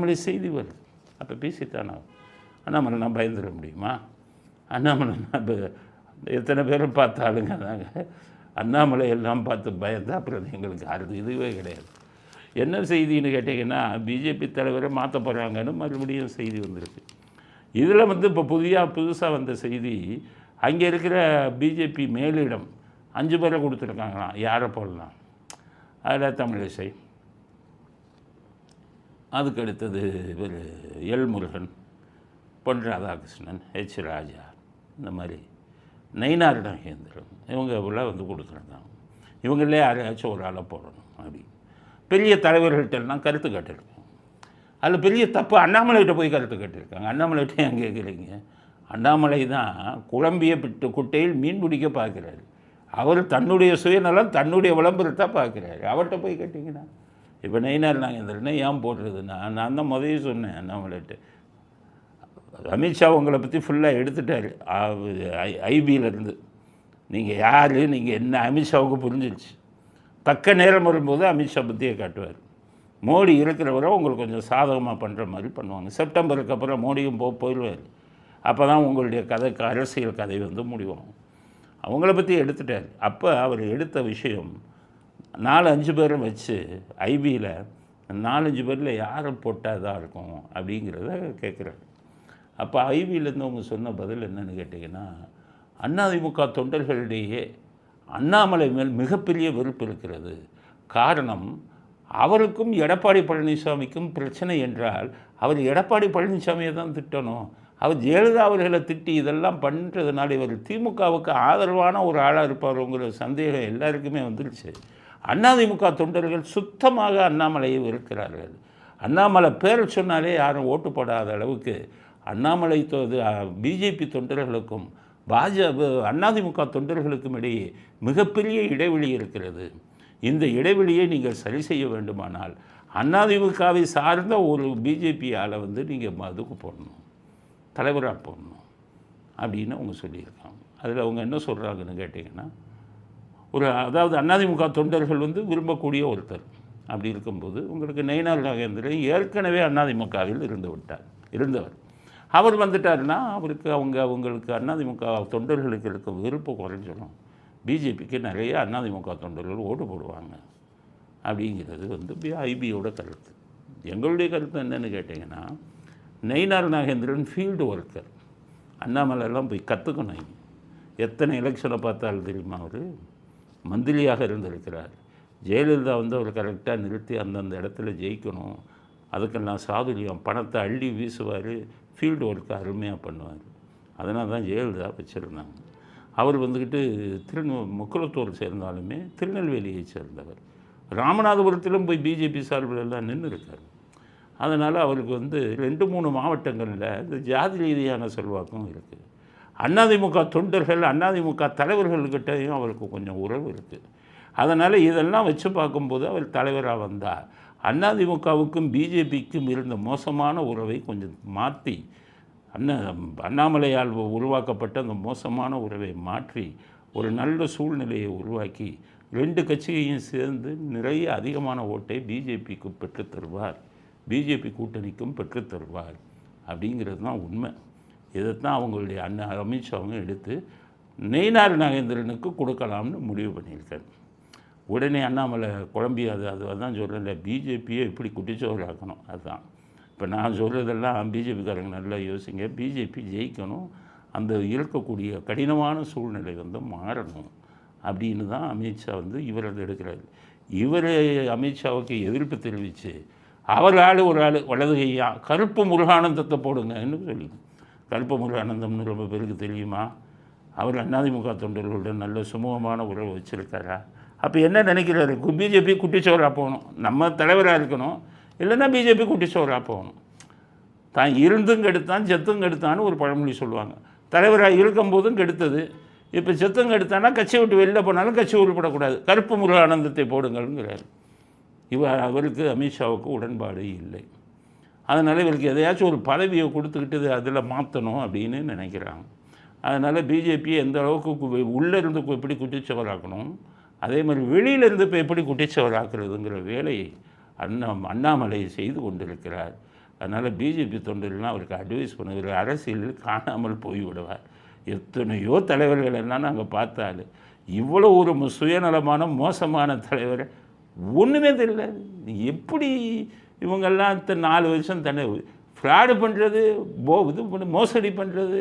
அண்ணாமலை செய்தி வருது. அப்போ பேசித்தான் ஆகும் அண்ணாமலை நான் பயந்துட முடியுமா? அண்ணாமலை நான் இப்போ எத்தனை பேரும் பார்த்த ஆளுங்க தாங்க. அண்ணாமலை எல்லாம் பார்த்து பயந்தா அப்புறம் எங்களுக்கு அது இதுவே கிடையாது. என்ன செய்தின்னு கேட்டிங்கன்னா பிஜேபி தலைவரை மாற்ற போகிறாங்கன்னு மறுபடியும் செய்தி வந்திருக்கு. இதில் வந்து இப்போ புதிய புதுசாக வந்த செய்தி அங்கே இருக்கிற பிஜேபி மேலிடம் அஞ்சு பேரை கொடுத்துருக்காங்களாம். யாரை போடலாம்? அதில் தமிழிசை. அதுக்கு அடுத்தது இவர் எல் முருகன் பொன் ராதாகிருஷ்ணன் ஹெச் ராஜா இந்த மாதிரி நயினார் நாகேந்திரன் இவங்க இவ்வளோ வந்து கொடுத்துருந்தாங்க இவங்களே யாரையாச்சும் ஒரு ஆளை போடணும் அப்படி. பெரிய தலைவர்கள்ட்டெல்லாம் கருத்து கேட்டிருக்கோம். அதில் பெரிய தப்பு அண்ணாமலைகிட்ட போய் கருத்து கேட்டிருக்காங்க. அண்ணாமலைகிட்ட ஏன் கேட்குறீங்க? அண்ணாமலை தான் குழம்பிய பிட்டு குட்டையில் மீன் பிடிக்க பார்க்குறாரு. அவர் தன்னுடைய சுயநலம் தன்னுடைய விளம்பரத்தை பார்க்குறாரு. அவர்கிட்ட போய் கேட்டிங்கன்னா இப்போ நயினார் நாகேந்திரனை ஏன் போடுறதுன்னா நான் தான் முதல்ல சொன்னேன் அண்ணாமலைகிட்ட அமித்ஷா உங்களை பற்றி ஃபுல்லாக எடுத்துட்டார். ஐபியிலேருந்து நீங்கள் யார் நீங்கள் என்ன அமித்ஷாவுக்கு புரிஞ்சிருச்சு. தக்க நேரம் வரும்போது அமித்ஷா பற்றியே காட்டுவார். மோடி இருக்கிறவரை உங்களுக்கு கொஞ்சம் சாதகமாக பண்ணுற மாதிரி பண்ணுவாங்க. செப்டம்பருக்கு அப்புறம் மோடியும் போ போயிடுவார் அப்போ தான் உங்களுடைய கதை அரசியல் கதை வந்து முடிவாகும் அவங்கள பற்றி எடுத்துட்டார். அப்போ அவர் எடுத்த விஷயம் நாலு அஞ்சு பேரும் வச்சு ஐபியில் நாலஞ்சு பேரில் யாரை போட்டால் தான் இருக்கும் அப்படிங்கிறத கேட்குறாரு. அப்போ ஐவியிலேருந்து அவங்க சொன்ன பதில் என்னன்னு கேட்டிங்கன்னா அதிமுக தொண்டர்களிடையே அண்ணாமலை மேல் மிகப்பெரிய வெறுப்பு இருக்கிறது. காரணம் அவருக்கும் எடப்பாடி பழனிசாமிக்கும் பிரச்சனை என்றால் அவர் எடப்பாடி பழனிசாமியை தான் திட்டணும். அவர் ஜெயலலிதா அவர்களை திட்டி இதெல்லாம் பண்ணுறதுனால இவர் திமுகவுக்கு ஆதரவான ஒரு ஆளாக இருப்பாருங்கிற சந்தேகம் எல்லாருக்குமே வந்துருச்சு. அதிமுக தொண்டர்கள் சுத்தமாக அண்ணாமலையை வெறுக்கிறார்கள். அண்ணாமலை பேரை சொன்னாலே யாரும் ஓட்டு போடாத அளவுக்கு அண்ணாமலை பிஜேபி தொண்டர்களுக்கும் பாஜக அதிமுக தொண்டர்களுக்கும் இடையே மிகப்பெரிய இடைவெளி இருக்கிறது. இந்த இடைவெளியை நீங்கள் சரி செய்ய வேண்டுமானால் அதிமுகவை சார்ந்த ஒரு பிஜேபி ஆளை வந்து நீங்கள் அதுக்கு போடணும். தலைவராக போடணும். அப்படின்னு அவங்க சொல்லியிருக்காங்க. அதில் அவங்க என்ன சொல்கிறாங்கன்னு கேட்டிங்கன்னா ஒரு அதாவது அதிமுக தொண்டர்கள் வந்து விரும்பக்கூடிய ஒருத்தர். அப்படி இருக்கும்போது உங்களுக்கு நயினார் நாகேந்திரன் ஏற்கனவே அதிமுகவில் இருந்து விட்டார் இருந்தவர். அவர் வந்துட்டாருன்னா அவருக்கு அவங்க அவங்களுக்கு அதிமுக தொண்டர்களுக்கு இருக்க விருப்பம் குறைஞ்சிடும் பிஜேபிக்கு நிறைய அதிமுக தொண்டர்கள் ஓட்டு போடுவாங்க. அப்படிங்கிறது வந்து ஐபியோட கருத்து. எங்களுடைய கருத்து என்னன்னு கேட்டிங்கன்னா நெய்னார் நாகேந்திரன் ஃபீல்டு ஒர்க்கர் அண்ணாமலைலாம் போய் கற்றுக்கணும் எத்தனை எலெக்ஷனை பார்த்தாலும் தெரியுமா அவர்? மந்திரியாக இருந்திருக்கிறார். ஜெயலலிதா வந்து அவர் கரெக்டாக நிறுத்தி அந்தந்த இடத்துல ஜெயிக்கணும். அதுக்கெல்லாம் சாதுரியம். பணத்தை அள்ளி வீசுவார் ஃபீல்டு ஒர்க்கு அருமையாக பண்ணுவார். அதனால தான் ஜெயலலிதா வச்சுருந்தாங்க. அவர் வந்துக்கிட்டு திரு முக்குளத்தூர் சேர்ந்தாலுமே திருநெல்வேலியை சேர்ந்தவர். ராமநாதபுரத்திலும் போய் பிஜேபி சார்பில் எல்லாம் நின்று இருக்கார் அதனால் அவருக்கு வந்து ரெண்டு மூணு மாவட்டங்களில் இந்த ஜாதி ரீதியான செல்வாக்கும் இருக்குது அதிமுக தொண்டர்கள் அதிமுக தலைவர்கள்கிட்டையும் அவருக்கு கொஞ்சம் உறவு இருக்குது அதனால் இதெல்லாம் வச்சு பார்க்கும்போது அவர் தலைவராக வந்தார். அதிமுகவுக்கும் பிஜேபிக்கும் இருந்த மோசமான உறவை கொஞ்சம் மாற்றி அண்ணா அண்ணாமலையால் உருவாக்கப்பட்ட அந்த மோசமான உறவை மாற்றி ஒரு நல்ல சூழ்நிலையை உருவாக்கி ரெண்டு கட்சியையும் சேர்ந்து நிறைய அதிகமான ஓட்டை பிஜேபிக்கு பெற்றுத்தருவார் பிஜேபி கூட்டணிக்கும் பெற்றுத்தருவார் அப்படிங்கிறது தான் உண்மை. இதைத்தான் அவங்களுடைய அண்ணா அமித்ஷாவும் எடுத்து நெய்னார் நாகேந்திரனுக்கு கொடுக்கலாம்னு முடிவு பண்ணியிருக்காரு. உடனே அண்ணாமலை குழம்பி அது அது அதான் சொல்கிறேன்ல பிஜேபியை இப்படி குட்டிச்சோறாக்கணும் அதுதான் இப்போ நான் சொல்கிறதெல்லாம் பிஜேபிக்காரங்க நல்லா யோசிங்க. பிஜேபி ஜெயிக்கணும் அந்த இருக்கக்கூடிய கடினமான சூழ்நிலை வந்து மாறணும் அப்படின்னு தான் அமித்ஷா வந்து இவரது எடுக்கிறார். எடுக்கிறாரு இவர் அமித்ஷாவுக்கு எதிர்ப்பு தெரிவித்து அவர் ஆள் ஒரு ஆள் வலது கையா கருப்பு முருகானந்தத்தை போடுங்கன்னு சொல்லி கருப்பு முருகானந்தம்னு ரொம்ப பேருக்கு தெரியுமா? அவர் அதிமுக தொண்டர்களுடன் நல்ல சுமூகமான உறவு வச்சுருக்காரா? அப்போ என்ன நினைக்கிறாரு? பிஜேபி குட்டிச்சோராக போகணும். நம்ம தலைவராக இருக்கணும். இல்லைன்னா பிஜேபி குட்டிச்சோராக போகணும். தான் இருந்தும் கெடுத்தான் செத்தும் கெடுத்தான்னு ஒரு பழமொழி சொல்லுவாங்க. தலைவராக இருக்கும்போதும் கெடுத்தது. இப்போ செத்தும் கெடுத்தானா கட்சி விட்டு வெளில போனாலும் கட்சி உருப்படக்கூடாது. கருப்பு முருகானந்தத்தை போடுங்கள்ங்கிறார். இவர் அவருக்கு அமித்ஷாவுக்கு உடன்பாடு இல்லை. அதனால் இவருக்கு எதையாச்சும் ஒரு பதவியை கொடுத்துக்கிட்டு அதில் மாற்றணும் அப்படின்னு நினைக்கிறாங்க. அதனால் பிஜேபி எந்த அளவுக்கு உள்ளே இருந்து எப்படி குட்டிச்சவராக்கணும் அதே மாதிரி வெளியிலேருந்து இப்போ எப்படி குட்டிச்சவராக்குறதுங்கிற வேலையை அண்ணா அண்ணாமலை செய்து கொண்டிருக்கிறார். அதனால் பிஜேபி தொண்டர்கள்லாம் அவருக்கு அட்வைஸ் பண்ணுவார் அரசியலில் காணாமல் போய்விடுவார். எத்தனையோ தலைவர்கள் எல்லாம் நாங்கள் பார்த்தாலும் இவ்வளோ ஒரு சுயநலமான மோசமான தலைவர் ஒன்றுமே தெரியல எப்படி இவங்கெல்லாம் இத்தனை நாலு வருஷம் தன்னை ஃப்ராடு பண்ணுறது போ இது பண்ணி மோசடி பண்ணுறது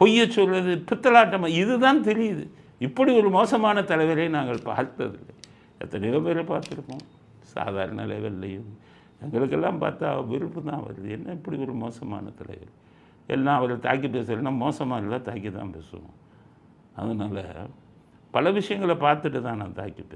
பொய்ய சொல்கிறது பித்தலாட்டம் இதுதான் தெரியுது. இப்படி ஒரு மோசமான தலைவரை நாங்கள் பார்த்ததில்லை. எத்தனையோ பேரை பார்த்துருப்போம். சாதாரண லெவல்லையும். எங்களுக்கெல்லாம் பார்த்தா விருப்பம் தான் வருது. என்ன இப்படி ஒரு மோசமான தலைவர்? எல்லாம் அவரை தாக்கி பேசுகிறேன்னா மோசமாக இல்லை தாக்கி தான் பேசுவோம். அதனால் பல விஷயங்களை பார்த்துட்டு தான் நான் தாக்கி பேசுவேன்